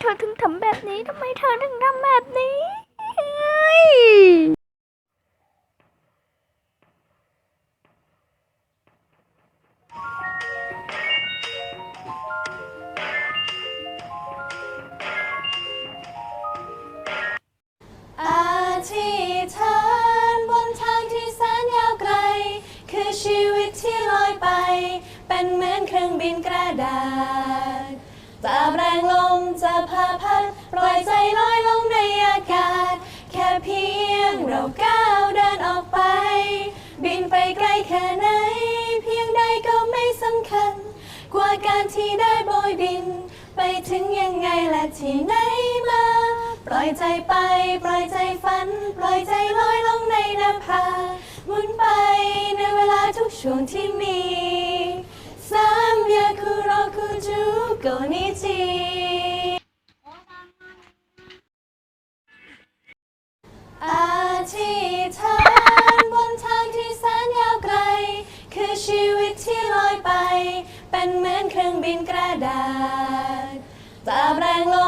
เธอถึงทำแบบนี้ทำไมเธอถึงทำแบบนี้เฮ้ยอธิษฐานบนทางที่แสนยาวไกล คือชีวิตที่ลอยไป เป็นเหมือนเครื่องบินกระดาษ ตามแรงลมจะพาพัดปล่อยใจลอยลงในอากาศ แค่เพียงเราก้าวเดินออกไป บินไปไกลแค่ไหน เพียงใดก็ไม่สำคัญ กว่าการที่ได้โบยบิน ไปถึงยังไงและที่ไหนมา ปล่อยใจไป ปล่อยใจฝัน ปล่อยใจลอยลงในนภาหมุนไปในเวลาทุกช่วงที่ โกนิจิอธิษฐานบนทางที่แสนยาวไกล คือชีวิตที่ลอยไป เป็นเหมือนเครื่องบินกระดาษตาแรงลม